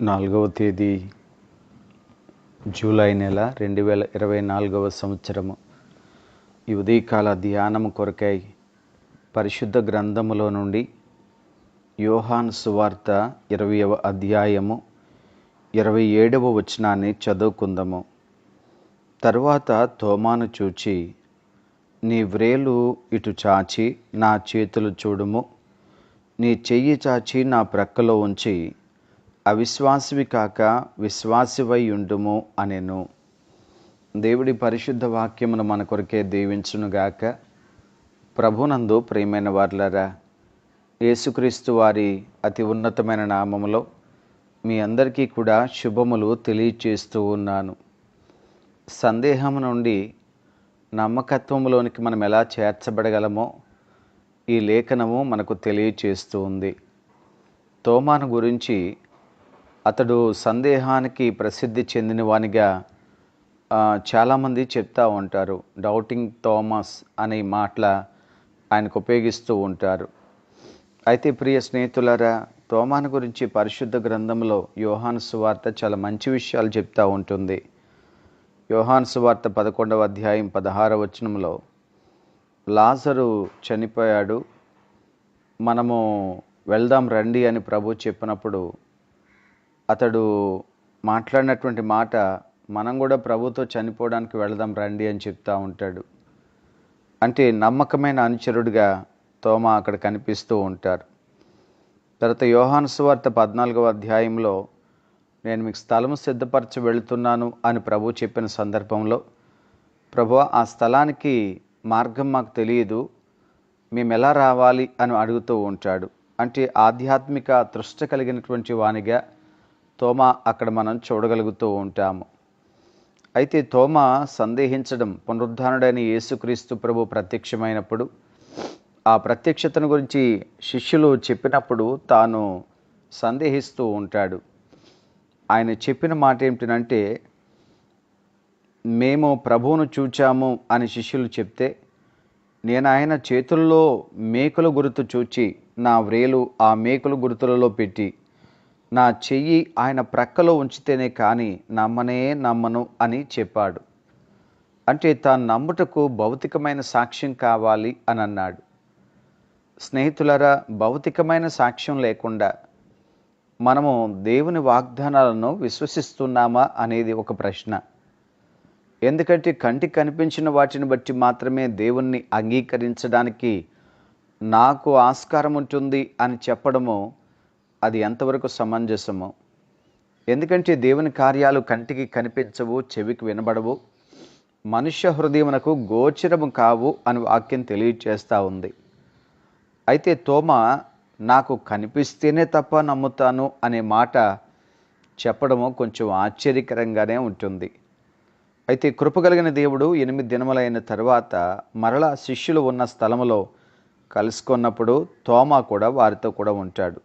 నాలుగవ తేదీ జూలై నెల రెండు వేల ఇరవై నాలుగవ సంవత్సరము. ఈ ఉదయకాల ధ్యానము కొరకై పరిశుద్ధ గ్రంథములో నుండి యోహాన్ సువార్త ఇరవయవ అధ్యాయము ఇరవై ఏడవ వచనాన్ని చదువుకుందాము. తరువాత తోమాను చూచి నీ వ్రేలు ఇటు చాచి నా చేతులు చూడుము. నీ చెయ్యి చాచి నా ప్రక్కలో ఉంచి అవిశ్వాసివి కాక విశ్వాసివై ఉండుము అనెను. దేవుడి పరిశుద్ధ వాక్యమును మన కొరకే దీవించునుగాక. ప్రభునందు ప్రియమైన వార్లరా యేసుక్రీస్తు వారి అతి ఉన్నతమైన నామములో మీ అందరికీ కూడా శుభములు తెలియచేస్తూ ఉన్నాను. సందేహం నుండి నమ్మకత్వంలోనికి మనం ఎలా చేర్చబడగలమో ఈ లేఖనము మనకు తెలియచేస్తూ ఉంది. తోమాను గురించి అతడు సందేహానికి ప్రసిద్ధి చెందినవానిగా చాలామంది చెప్తా ఉంటారు. డౌటింగ్ థామస్ అనే మాటల ఆయనకు ఉపయోగిస్తూ ఉంటారు. అయితే ప్రియ స్నేహితులారా తోమాను గురించి పరిశుద్ధ గ్రంథంలో యోహాను సువార్త చాలా మంచి విషయాలు చెప్తా ఉంటుంది. యోహాను సువార్త పదకొండవ అధ్యాయం పదహార వచనంలో లాజరు చనిపోయాడు మనము వెళ్దాం రండి అని ప్రభు చెప్పినప్పుడు అతడు మాట్లాడినటువంటి మాట మనం కూడా ప్రభుతో చనిపోవడానికి వెళదాం రండి అని చెప్తా ఉంటాడు. అంటే నమ్మకమైన అనుచరుడిగా తోమ అక్కడ కనిపిస్తూ ఉంటారు. తర్వాత యోహానుసువార్త పద్నాలుగవ అధ్యాయంలో నేను మీకు స్థలము సిద్ధపరచి వెళుతున్నాను అని ప్రభు చెప్పిన సందర్భంలో ప్రభు ఆ స్థలానికి మార్గం మాకు తెలియదు మేము ఎలా రావాలి అని అడుగుతూ ఉంటాడు. అంటే ఆధ్యాత్మిక తృష్ట కలిగినటువంటి వానిగా తోమ అక్కడ మనం చూడగలుగుతూ ఉంటాము. అయితే తోమ సందేహించడం పునరుద్ధానుడైన యేసుక్రీస్తు ప్రభు ప్రత్యక్షమైనప్పుడు ఆ ప్రత్యక్షతను గురించి శిష్యులు చెప్పినప్పుడు తాను సందేహిస్తూ ఉంటాడు. ఆయన చెప్పిన మాట ఏమిటంటే మేము ప్రభువును చూచాము అని శిష్యులు చెప్తే నేను ఆయన చేతుల్లో మేకుల గుర్తు చూచి నా వ్రేలు ఆ మేకుల గుర్తులలో పెట్టి నా చెయ్యి ఆయన ప్రక్కలో ఉంచితేనే కానీ నమ్మనే నమ్మను అని చెప్పాడు. అంటే తాను నమ్ముటకు భౌతికమైన సాక్ష్యం కావాలి అని అన్నాడు. స్నేహితులరా భౌతికమైన సాక్ష్యం లేకుండా మనము దేవుని వాగ్దానాలను విశ్వసిస్తున్నామా అనేది ఒక ప్రశ్న. ఎందుకంటే కంటికి కనిపించిన వాటిని బట్టి మాత్రమే దేవుణ్ణి అంగీకరించడానికి నాకు ఆస్కారం ఉంటుంది అని చెప్పడము అది ఎంతవరకు సమంజసము. ఎందుకంటే దేవుని కార్యాలు కంటికి కనిపించవు చెవికి వినబడవు. మనుష్య హృదయమునకు గోచరము కావు అని వాక్యం తెలియచేస్తూ ఉంది. అయితే తోమ నాకు కనిపిస్తేనే తప్ప నమ్ముతాను అనే మాట చెప్పడము కొంచెం ఆశ్చర్యకరంగానే ఉంటుంది. అయితే కృపగలిగిన దేవుడు ఎనిమిది దినములైన తర్వాత మరలా శిష్యులు ఉన్న స్థలములో కలుసుకున్నప్పుడు తోమ కూడా వారితో కూడా ఉంటాడు.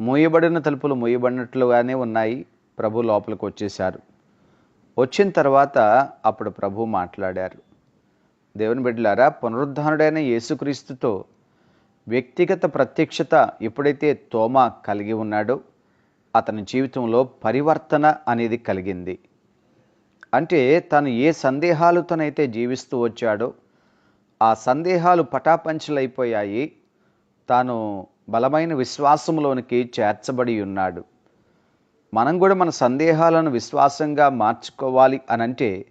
మూయబడిన తలుపులు మూయబడినట్లుగానే ఉన్నాయి. ప్రభు లోపలికి వచ్చేశారు. వచ్చిన తర్వాత అప్పుడు ప్రభు మాట్లాడారు. దేవుని బిడ్డలారా పునరుద్ధానుడైన యేసుక్రీస్తుతో వ్యక్తిగత ప్రత్యక్షత ఎప్పుడైతే తోమ కలిగి ఉన్నాడో అతని జీవితంలో పరివర్తన అనేది కలిగింది. అంటే తను ఏ సందేహాలతోనైతే జీవిస్తూ వచ్చాడో ఆ సందేహాలు పటాపంచలైపోయాయి. తాను బలమైన విశ్వాసంలోనికి చేర్చబడి ఉన్నాడు. మనం కూడా మన సందేహాలను విశ్వాసంగా మార్చుకోవాలి అనంటే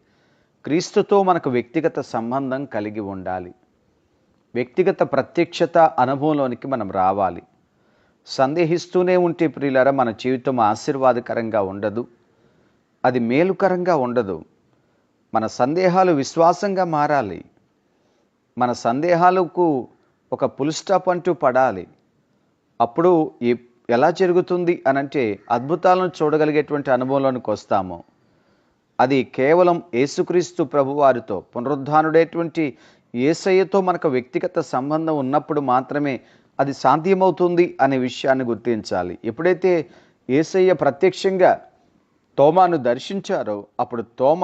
క్రీస్తుతో మనకు వ్యక్తిగత సంబంధం కలిగి ఉండాలి. వ్యక్తిగత ప్రత్యక్షత అనుభవంలోనికి మనం రావాలి. సందేహిస్తూనే ఉంటే ప్రియులరా మన జీవితం ఆశీర్వాదకరంగా ఉండదు. అది మేలుకరంగా ఉండదు. మన సందేహాలు విశ్వాసంగా మారాలి. మన సందేహాలకు ఒక పుల్ స్టాప్ అంటూ పడాలి. అప్పుడు ఎలా జరుగుతుంది అనంటే అద్భుతాలను చూడగలిగేటువంటి అనుభవంలోనికి వస్తాము. అది కేవలం యేసుక్రీస్తు ప్రభువారితో పునరుద్ధానుడేటువంటి ఏసయ్యతో మనకు వ్యక్తిగత సంబంధం ఉన్నప్పుడు మాత్రమే అది సాధ్యమవుతుంది అనే విషయాన్ని గుర్తించాలి. ఎప్పుడైతే ఏసయ్య ప్రత్యక్షంగా తోమాను దర్శించారో అప్పుడు తోమ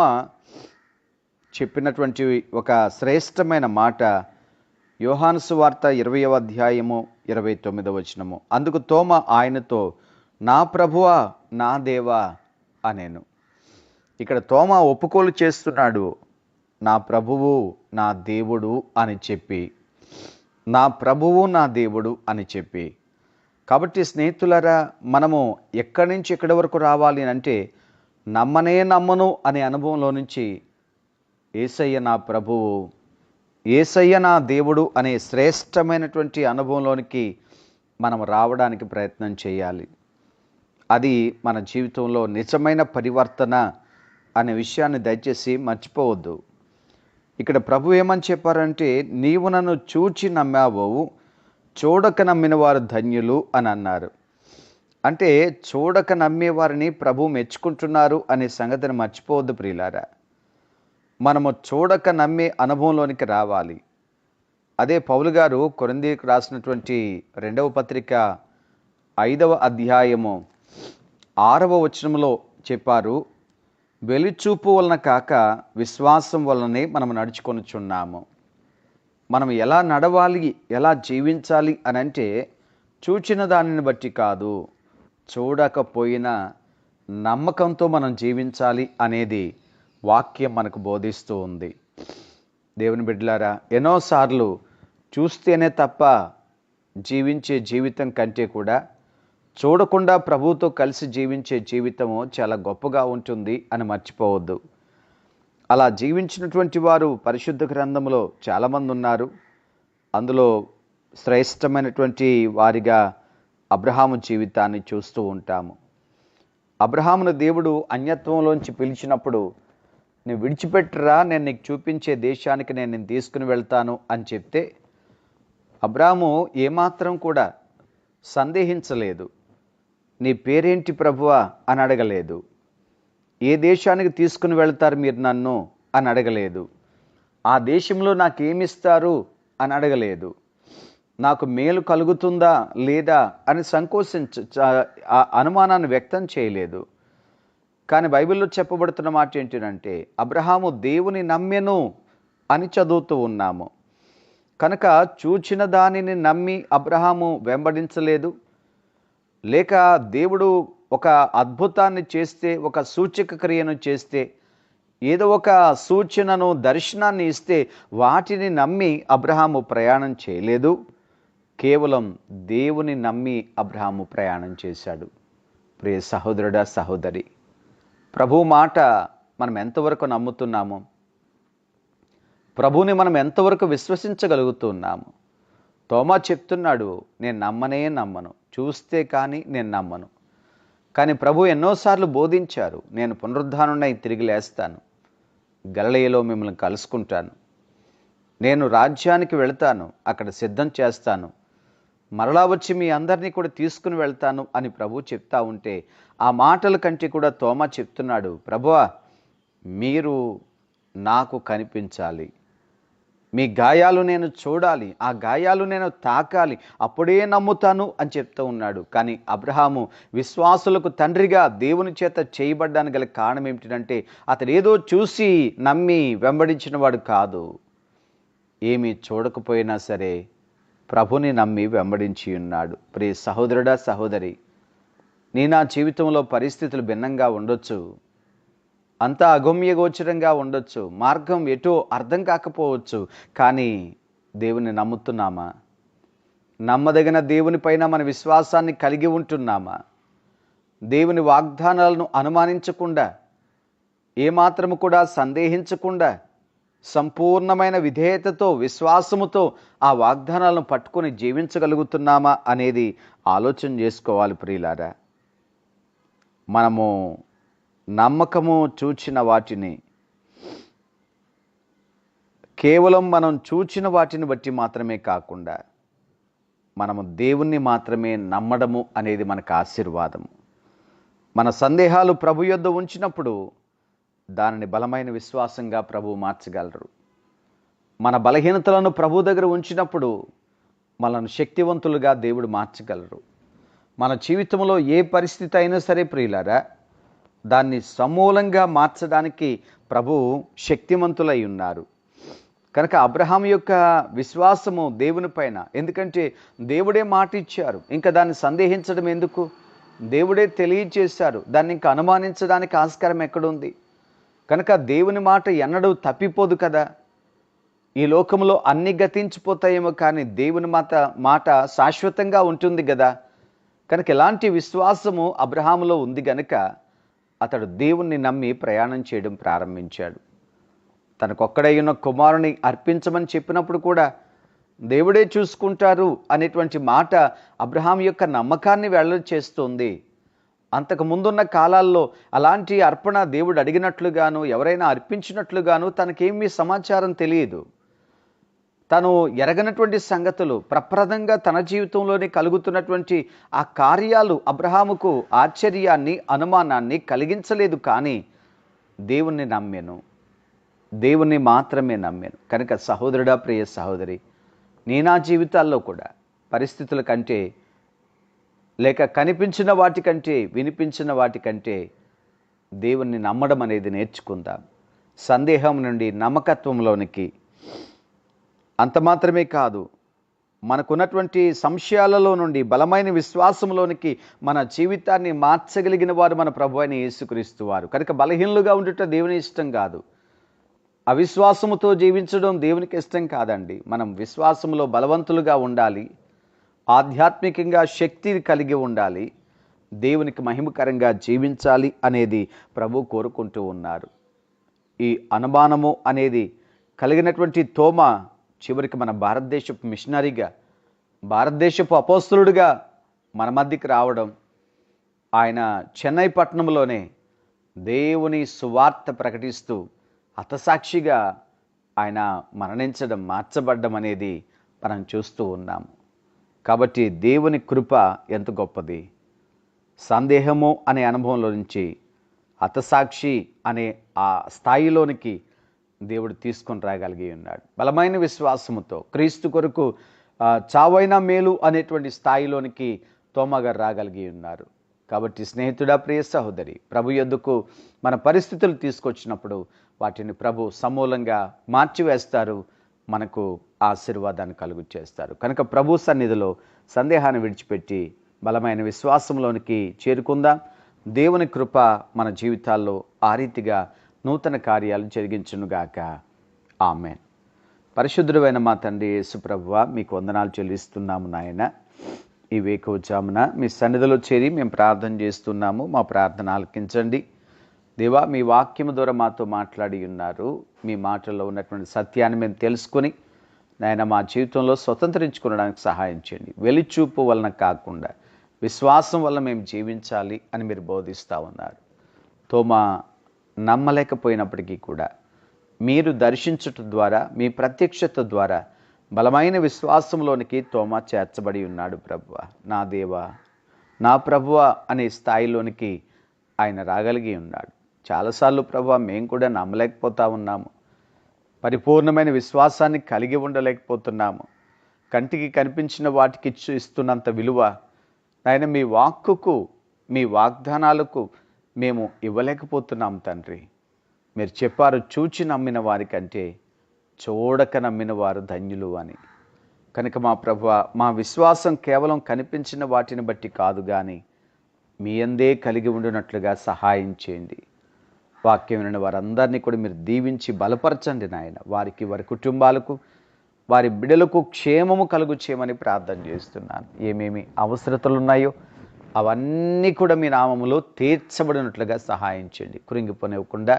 చెప్పినటువంటి ఒక శ్రేష్టమైన మాట యోహానుసు వార్త ఇరవయవ అధ్యాయము ఇరవై తొమ్మిదవ వచనము. అందుకు తోమ ఆయనతో నా ప్రభువా నా దేవా అనేను. ఇక్కడ తోమ ఒప్పుకోలు చేస్తున్నాడు. నా ప్రభువు నా దేవుడు అని చెప్పి నా ప్రభువు నా దేవుడు అని చెప్పి. కాబట్టి స్నేహితులరా మనము ఎక్కడి నుంచి ఎక్కడి వరకు రావాలి అని అంటే నమ్మనే నమ్మను అనే అనుభవంలో నుంచి ఏసయ్య నా ప్రభువు ఏసయ్య నా దేవుడు అనే శ్రేష్టమైనటువంటి అనుభవంలోనికి మనం రావడానికి ప్రయత్నం చేయాలి. అది మన జీవితంలో నిజమైన పరివర్తన అనే విషయాన్ని దయచేసి మర్చిపోవద్దు. ఇక్కడ ప్రభు ఏమని చెప్పారంటే నీవు నన్ను చూచి నమ్మావు చూడక నమ్మిన వారు ధన్యులు అని అన్నారు. అంటే చూడక నమ్మేవారిని ప్రభు మెచ్చుకుంటున్నారు అనే సంగతిని మర్చిపోవద్దు ప్రియులారా. మనము చూడక నమ్మే అనుభవంలోనికి రావాలి. అదే పౌలు గారు కొరందీకి రాసినటువంటి రెండవ పత్రిక ఐదవ అధ్యాయము ఆరవ వచనంలో చెప్పారు వెలిచూపు వలన కాక విశ్వాసం వలనే మనం నడుచుకొనుచున్నాము. మనం ఎలా నడవాలి ఎలా జీవించాలి అని అంటే చూచిన దానిని బట్టి కాదు చూడకపోయినా నమ్మకంతో మనం జీవించాలి అనేది వాక్యం మనకు బోధిస్తూ ఉంది. దేవుని బిడ్డలారా ఎన్నోసార్లు చూస్తేనే తప్ప జీవించే జీవితం కంటే కూడా చూడకుండా ప్రభువుతో కలిసి జీవించే జీవితము చాలా గొప్పగా ఉంటుంది అని మర్చిపోవద్దు. అలా జీవించినటువంటి వారు పరిశుద్ధ గ్రంథంలో చాలామంది ఉన్నారు. అందులో శ్రేష్టమైనటువంటి వారిగా అబ్రహాము జీవితాన్ని చూస్తూ ఉంటాము. అబ్రహామును దేవుడు అన్యత్వంలోంచి పిలిచినప్పుడు నువ్వు విడిచిపెట్టరా నేను నీకు చూపించే దేశానికి నేను నేను తీసుకుని వెళ్తాను అని చెప్తే అబ్రాము ఏమాత్రం కూడా సందేహించలేదు. నీ పేరేంటి ప్రభువా? అని అడగలేదు. ఏ దేశానికి తీసుకుని వెళ్తారు మీరు నన్ను? అని అడగలేదు. ఆ దేశంలో నాకేమిస్తారు? అని అడగలేదు. నాకు మేలు కలుగుతుందా లేదా? అని సంకోచించ ఆ అనుమానాన్ని వ్యక్తం చేయలేదు. కానీ బైబిల్లో చెప్పబడుతున్న మాట ఏంటంటే అబ్రహాము దేవుని నమ్మెను అని చదువుతూ ఉన్నాము. కనుక చూచిన దానిని నమ్మి అబ్రహాము వెంబడించలేదు. లేక దేవుడు ఒక అద్భుతాన్ని చేస్తే ఒక సూచక క్రియను చేస్తే ఏదో ఒక సూచనను దర్శనాన్ని ఇస్తే వాటిని నమ్మి అబ్రహాము ప్రయాణం చేయలేదు. కేవలం దేవుని నమ్మి అబ్రహాము ప్రయాణం చేశాడు. ప్రియ సహోదరుడా సహోదరి ప్రభు మాట మనం ఎంతవరకు నమ్ముతున్నాము? ప్రభుని మనం ఎంతవరకు విశ్వసించగలుగుతున్నాము? తోమా చెప్తున్నాడు నేను నమ్మనే నమ్మను. చూస్తే కానీ నేను నమ్మను. కానీ ప్రభు ఎన్నోసార్లు బోధించారు నేను పునరుద్ధానున్నై తిరిగి లేస్తాను. గలలయలో మిమ్మల్ని కలుసుకుంటాను. నేను రాజ్యానికి వెళతాను. అక్కడ సిద్ధం చేస్తాను. మరలా వచ్చి మీ అందరినీ కూడా తీసుకుని వెళ్తాను అని ప్రభు చెప్తా ఉంటే ఆ మాటల కంటే కూడా తోమ చెప్తున్నాడు ప్రభువా మీరు నాకు కనిపించాలి. మీ గాయాలు నేను చూడాలి. ఆ గాయాలు నేను తాకాలి. అప్పుడే నమ్ముతాను అని చెప్తూ ఉన్నాడు. కానీ అబ్రహాము విశ్వాసులకు తండ్రిగా దేవుని చేత చేయబడ్డానికి గల కారణం ఏమిటంటే అతడు ఏదో చూసి నమ్మి వెంబడించిన వాడు కాదు. ఏమీ చూడకపోయినా సరే ప్రభుని నమ్మి వెంబడించి ఉన్నాడు. ప్రియ సహోదరుడా సహోదరి నీ నా జీవితంలో పరిస్థితులు భిన్నంగా ఉండొచ్చు. అంతా అగమ్యగోచరంగా ఉండొచ్చు. మార్గం ఎటో అర్థం కాకపోవచ్చు. కానీ దేవుని నమ్ముతున్నామా? నమ్మదగిన దేవుని పైన మన విశ్వాసాన్ని కలిగి ఉంటున్నామా? దేవుని వాగ్దానాలను అనుమానించకుండా ఏమాత్రము కూడా సందేహించకుండా సంపూర్ణమైన విధేయతతో విశ్వాసముతో ఆ వాగ్దానాలను పట్టుకొని జీవించగలుగుతున్నామా అనేది ఆలోచన చేసుకోవాలి ప్రియులారా. మనము నమ్మకము చూచిన వాటిని కేవలం మనం చూచిన వాటిని బట్టి మాత్రమే కాకుండా మనము దేవుణ్ణి మాత్రమే నమ్మడము అనేది మనకు ఆశీర్వాదము. మన సందేహాలు ప్రభు యొద్ద ఉంచినప్పుడు దానిని బలమైన విశ్వాసంగా ప్రభువు మార్చగలరు. మన బలహీనతలను ప్రభు దగ్గర ఉంచినప్పుడు మనను శక్తివంతులుగా దేవుడు మార్చగలరు. మన జీవితంలో ఏ పరిస్థితి అయినా సరే ప్రియులారా దాన్ని సమూలంగా మార్చడానికి ప్రభు శక్తివంతులై ఉన్నారు. కనుక అబ్రహాం యొక్క విశ్వాసము దేవుని పైన. ఎందుకంటే దేవుడే మాట ఇచ్చారు. ఇంకా దాన్ని సందేహించడం ఎందుకు? దేవుడే తెలియచేశారు. దాన్ని ఇంకా అనుమానించడానికి ఆస్కారం ఎక్కడుంది కనుక దేవుని మాట ఎన్నడూ తప్పిపోదు కదా? ఈ లోకంలో అన్ని గతించిపోతాయేమో కానీ దేవుని మాట మాట శాశ్వతంగా ఉంటుంది కదా? కనుక ఎలాంటి విశ్వాసము అబ్రహాములో ఉంది గనుక అతడు దేవుణ్ణి నమ్మి ప్రయాణం చేయడం ప్రారంభించాడు. తనకొక్కడై ఉన్న కుమారుని అర్పించమని చెప్పినప్పుడు కూడా దేవుడే చూసుకుంటారు అనేటువంటి మాట అబ్రహాం యొక్క నమ్మకాన్ని వెల్లడి చేస్తుంది. అంతకు ముందున్న కాలాల్లో అలాంటి అర్పణ దేవుడు అడిగినట్లుగాను ఎవరైనా అర్పించినట్లుగాను తనకేమీ సమాచారం తెలియదు. తను ఎరగనటువంటి సంగతులు ప్రప్రదంగా తన జీవితంలోనే కలుగుతున్నటువంటి ఆ కార్యాలు అబ్రహాముకు ఆశ్చర్యాన్ని అనుమానాన్ని కలిగించలేదు కానీ దేవుణ్ణి నమ్మాను. దేవుణ్ణి మాత్రమే నమ్మాను. కనుక సహోదరుడా ప్రియ సహోదరి నీ నా జీవితాల్లో కూడా పరిస్థితుల కంటే లేక కనిపించిన వాటికంటే వినిపించిన వాటికంటే దేవుణ్ణి నమ్మడం అనేది నేర్చుకుందాం. సందేహం నుండి నమ్మకత్వంలోనికి. అంత మాత్రమే కాదు మనకున్నటువంటి సంశయాలలో నుండి బలమైన విశ్వాసంలోనికి మన జీవితాన్ని మార్చగలిగిన వారు మన ప్రభు అయిన యేసుక్రీస్తు వారు. కనుక బలహీనులుగా ఉండుట దేవుని ఇష్టం కాదు. అవిశ్వాసముతో జీవించడం దేవునికి ఇష్టం కాదండి. మనం విశ్వాసంలో బలవంతులుగా ఉండాలి. ఆధ్యాత్మికంగా శక్తి కలిగి ఉండాలి దేవునికి మహిమకరంగా జీవించాలి అనేది ప్రభు కోరుకుంటూ ఉన్నారు. ఈ అనుమానము అనేది కలిగినటువంటి తోమ చివరికి మన భారతదేశపు మిషనరీగా భారతదేశపు అపోస్తులుడిగా మన మధ్యకి రావడం ఆయన చెన్నై పట్టణంలోనే దేవుని సువార్త ప్రకటిస్తూ హతసాక్షిగా ఆయన మరణించడం మార్చబడ్డం అనేది మనం చూస్తూ ఉన్నాము. కాబట్టి దేవుని కృప ఎంత గొప్పది? సందేహము అనే అనుభవంలో నుంచి హతసాక్షి అనే ఆ స్థాయిలోనికి దేవుడు తీసుకొని రాగలిగి ఉన్నాడు. బలమైన విశ్వాసముతో క్రీస్తు కొరకు చావైన మేలు అనేటువంటి స్థాయిలోనికి తోమగారు రాగలిగి ఉన్నారు. కాబట్టి స్నేహితుడా ప్రియ సహోదరి ప్రభు ఎందుకు మన పరిస్థితులు తీసుకొచ్చినప్పుడు వాటిని ప్రభు సమూలంగా మార్చివేస్తారు? మనకు ఆశీర్వాదాన్ని కలుగు చేస్తారు కనుక ప్రభు సన్నిధిలో సందేహాన్ని విడిచిపెట్టి బలమైన విశ్వాసంలోనికి చేరుకుందాం. దేవుని కృప మన జీవితాల్లో ఆ రీతిగా నూతన కార్యాలు జరిగించునుగాక. ఆమెన్. పరిశుద్ధుడైన మా తండ్రి యేసుప్రభువ మీకు వందనాలు చెల్లిస్తున్నాము నాయన. ఈ వేకవజామున మీ సన్నిధిలో చేరి మేము ప్రార్థన చేస్తున్నాము. మా ప్రార్థన ఆలకించండి. దేవా మీ వాక్యము ద్వారా మాతో మాట్లాడి ఉన్నారు. మీ మాటల్లో ఉన్నటువంటి సత్యాన్ని మేము తెలుసుకొని నాయన మా జీవితంలో స్వతంత్రించుకోవడానికి సహాయం చేయండి. వెలిచూపు వలన కాకుండా విశ్వాసం వల్ల మేము జీవించాలి అని మీరు బోధిస్తూ ఉన్నారు. తోమా నమ్మలేకపోయినప్పటికీ కూడా మీరు దర్శించుట ద్వారా మీ ప్రత్యక్షత ద్వారా బలమైన విశ్వాసంలోనికి తోమా చేర్చబడి ఉన్నాడు ప్రభువ. నా దేవా నా ప్రభువ అనే స్థాయిలోనికి ఆయన రాగలిగి ఉన్నాడు. చాలాసార్లు ప్రభా మేము కూడా నమ్మలేకపోతా ఉన్నాము. పరిపూర్ణమైన విశ్వాసాన్ని కలిగి ఉండలేకపోతున్నాము. కంటికి కనిపించిన వాటికి ఇచ్చు ఇస్తున్నంత విలువ ఆయన మీ వాక్కుకు మీ వాగ్దానాలకు మేము ఇవ్వలేకపోతున్నాం తండ్రి. మీరు చెప్పారు చూచి నమ్మిన వారికంటే చూడక నమ్మిన వారు ధన్యులు అని. కనుక మా ప్రభు మా విశ్వాసం కేవలం కనిపించిన వాటిని బట్టి కాదు కానీ మీ అందే కలిగి ఉండినట్లుగా సహాయం చేయండి. వాక్యం విన్న వారందరినీ కూడా మీరు దీవించి బలపరచండి నాయన. వారికి వారి కుటుంబాలకు వారి బిడలకు క్షేమము కలుగు చేయమని ప్రార్థన చేస్తున్నాను. ఏమేమి అవసరతలు ఉన్నాయో అవన్నీ కూడా మీ నామములో తీర్చబడినట్లుగా సహాయం చేయండి. కురింగిపోనివ్వకుండా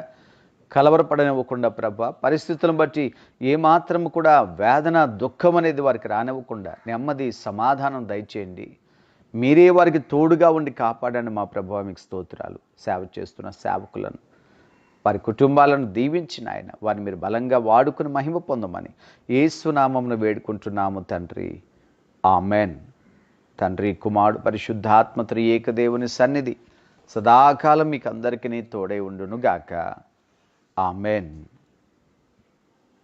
కలవరపడనివ్వకుండా ప్రభ పరిస్థితులను బట్టి ఏమాత్రం కూడా వేదన దుఃఖం అనేది వారికి రానివ్వకుండా నెమ్మది సమాధానం దయచేయండి. మీరే వారికి తోడుగా ఉండి కాపాడండి మా ప్రభావ మీకు స్తోత్రాలు. సేవ చేస్తున్న సేవకులను వారి కుటుంబాలను దీవించిన ఆయన. వారిని మీరు బలంగా వాడుకుని మహిమ పొందమని ఏసునామమును వేడుకుంటున్నాము తండ్రి. ఆమెన్. తండ్రి కుమారుడు పరిశుద్ధాత్మ త్రియేకదేవుని సన్నిధి సదాకాలం మీకు అందరికీ తోడై ఉండును గాక ఆమెన్.